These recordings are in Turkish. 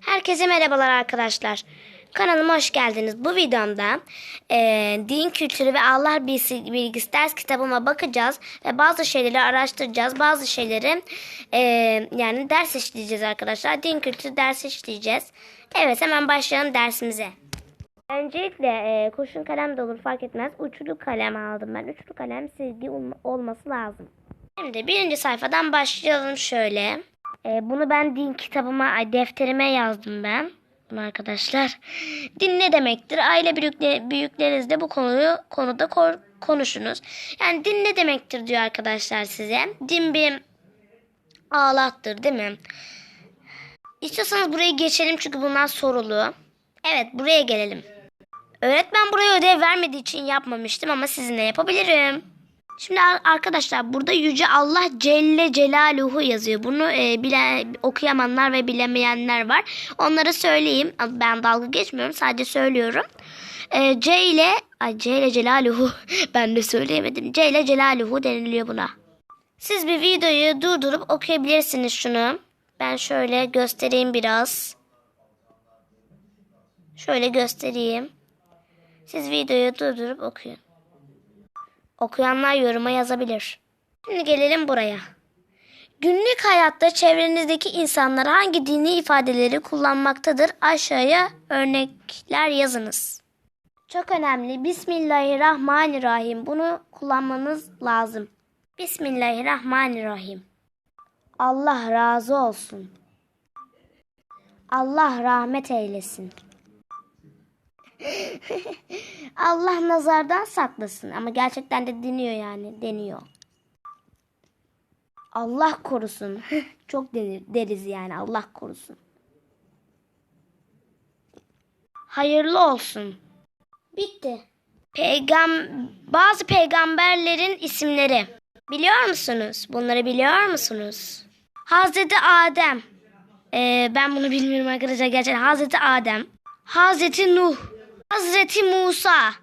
Herkese merhabalar arkadaşlar. Kanalıma hoş geldiniz. Bu videomda eee, din kültürü ve Allah bilgisi, ders kitabıma bakacağız ve bazı şeyleri araştıracağız. Bazı şeyleri eee, yani ders işleyeceğiz arkadaşlar. Din kültürü ders işleyeceğiz. Evet hemen başlayalım dersimize. Öncelikle eee, kurşun kalem de olur fark etmez. Uçlu kalem aldım ben. Uçlu kalem silgi olma- olması lazım. Şimdi birinci sayfadan başlayalım şöyle. Ee, bunu ben din kitabıma, defterime yazdım ben. Bunu arkadaşlar. Din ne demektir? Aile büyükle, büyüklerinizle bu konuyu konuda kor- konuşunuz. Yani din ne demektir diyor arkadaşlar size. Din bir ağlattır değil mi? İstiyorsanız buraya geçelim çünkü bunlar sorulu. Evet buraya gelelim. Öğretmen buraya ödev vermediği için yapmamıştım ama sizinle yapabilirim. Şimdi ar- arkadaşlar burada Yüce Allah Celle Celaluhu yazıyor. Bunu e, bilen, okuyamanlar ve bilemeyenler var. Onlara söyleyeyim. Ben dalga geçmiyorum sadece söylüyorum. E, C ile ay C ile Celaluhu ben de söyleyemedim. C ile Celaluhu deniliyor buna. Siz bir videoyu durdurup okuyabilirsiniz şunu. Ben şöyle göstereyim biraz. Şöyle göstereyim. Siz videoyu durdurup okuyun. Okuyanlar yoruma yazabilir. Şimdi gelelim buraya. Günlük hayatta çevrenizdeki insanlar hangi dini ifadeleri kullanmaktadır? Aşağıya örnekler yazınız. Çok önemli. Bismillahirrahmanirrahim. Bunu kullanmanız lazım. Bismillahirrahmanirrahim. Allah razı olsun. Allah rahmet eylesin. Allah nazardan saklasın ama gerçekten de deniyor yani deniyor. Allah korusun. Çok denir, deriz yani Allah korusun. Hayırlı olsun. Bitti. Peygam bazı peygamberlerin isimleri. Biliyor musunuz? Bunları biliyor musunuz? Hazreti Adem. Ee, ben bunu bilmiyorum arkadaşlar gerçekten. Hazreti Adem. Hazreti Nuh. Hazreti Musa,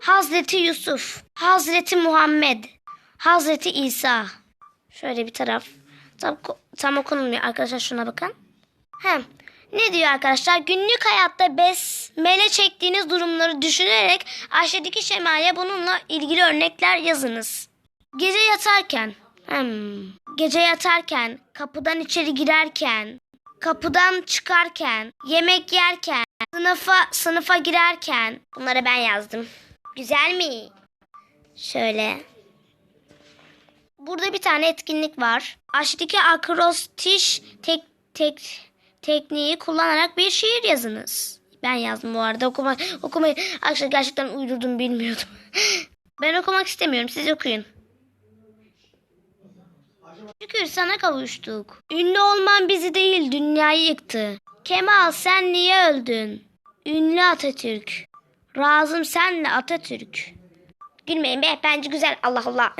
Hazreti Yusuf, Hazreti Muhammed, Hazreti İsa. Şöyle bir taraf. Tam, tam okunmuyor arkadaşlar şuna bakın. Hem ne diyor arkadaşlar? Günlük hayatta besmele çektiğiniz durumları düşünerek aşağıdaki şemaya bununla ilgili örnekler yazınız. Gece yatarken, hmm, gece yatarken, kapıdan içeri girerken, kapıdan çıkarken, yemek yerken, sınıfa sınıfa girerken bunları ben yazdım. Güzel mi? Şöyle. Burada bir tane etkinlik var. Aşağıdaki akrostiş tek tek tekniği kullanarak bir şiir yazınız. Ben yazdım bu arada. Okuma okumayı arkadaşlar gerçekten uydurdum bilmiyordum. ben okumak istemiyorum. Siz okuyun. Şükür sana kavuştuk. Ünlü olman bizi değil dünyayı yıktı. Kemal sen niye öldün? Ünlü Atatürk. Razım senle Atatürk. Gülmeyin be bence güzel Allah Allah.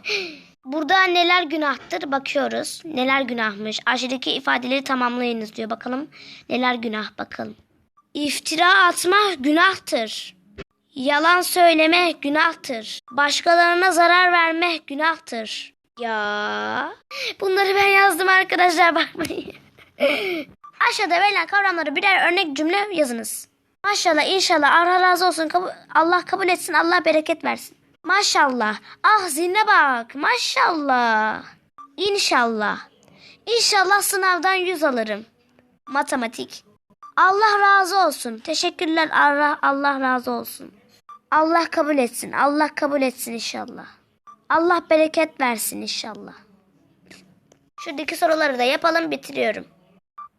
Burada neler günahtır bakıyoruz. Neler günahmış. Aşağıdaki ifadeleri tamamlayınız diyor. Bakalım neler günah bakalım. İftira atma günahtır. Yalan söyleme günahtır. Başkalarına zarar verme günahtır. Ya bunları ben yazdım arkadaşlar bakmayın. Aşağıda verilen kavramları birer örnek cümle yazınız. Maşallah inşallah Allah razı olsun Allah kabul etsin Allah bereket versin. Maşallah ah zine bak maşallah. İnşallah. İnşallah sınavdan yüz alırım. Matematik. Allah razı olsun. Teşekkürler Allah, Allah razı olsun. Allah kabul etsin. Allah kabul etsin inşallah. Allah bereket versin inşallah. Şuradaki soruları da yapalım bitiriyorum.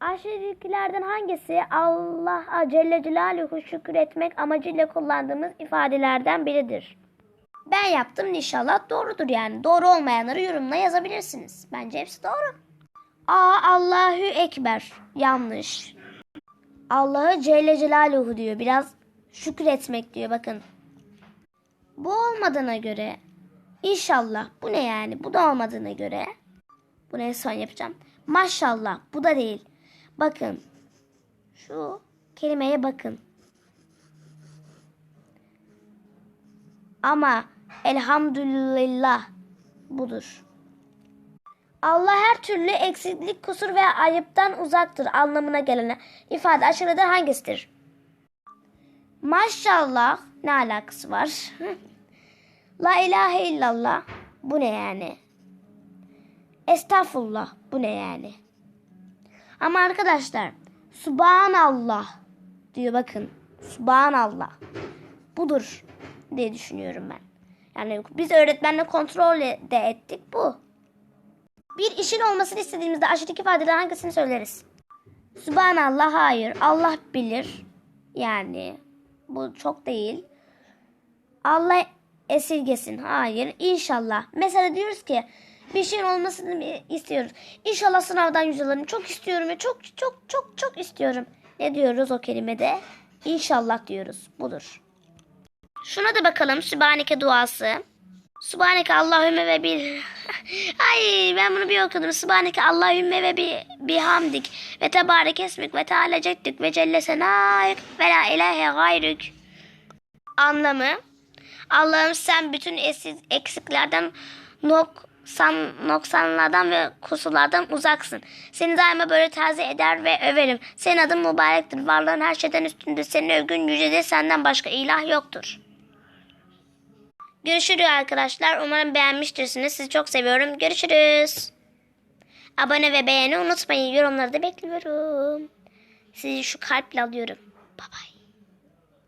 Aşağıdakilerden hangisi Allah Celle Celaluhu şükür etmek amacıyla kullandığımız ifadelerden biridir? Ben yaptım inşallah doğrudur yani. Doğru olmayanları yorumla yazabilirsiniz. Bence hepsi doğru. A Allahu Ekber. Yanlış. Allah'ı Celle Celaluhu diyor. Biraz şükür etmek diyor bakın. Bu olmadığına göre inşallah bu ne yani? Bu da olmadığına göre bunu en son yapacağım. Maşallah bu da değil. Bakın. Şu kelimeye bakın. Ama elhamdülillah budur. Allah her türlü eksiklik, kusur ve ayıptan uzaktır anlamına gelen ifade aşağıda hangisidir? Maşallah ne alakası var? La ilahe illallah bu ne yani? Estağfurullah bu ne yani? Ama arkadaşlar Subhanallah diyor bakın. Subhanallah. Budur diye düşünüyorum ben. Yani biz öğretmenle kontrol de ettik bu. Bir işin olmasını istediğimizde aşağıdaki ifadeler hangisini söyleriz? Subhanallah hayır. Allah bilir. Yani bu çok değil. Allah esirgesin. Hayır. İnşallah. Mesela diyoruz ki bir şeyin olmasını istiyoruz. İnşallah sınavdan yüz alırım. Çok istiyorum ve çok çok çok çok istiyorum. Ne diyoruz o kelimede? İnşallah diyoruz. Budur. Şuna da bakalım Sübhaneke duası. Sübhaneke Allahümme ve bil... Ay ben bunu bir okudum. Sübhaneke Allahümme ve bi, bihamdik ve tebarek esmik ve teala ceddük ve celle senayik ve la ilahe gayrük. Anlamı Allah'ım sen bütün esis, eksiklerden noksan, noksanlardan ve kusurlardan uzaksın. Seni daima böyle taze eder ve överim. Senin adın mübarektir. Varlığın her şeyden üstündür. Senin övgün yücedir. Senden başka ilah yoktur. Görüşürüz arkadaşlar. Umarım beğenmiştirsiniz. Sizi çok seviyorum. Görüşürüz. Abone ve beğeni unutmayın. Yorumları da bekliyorum. Sizi şu kalple alıyorum.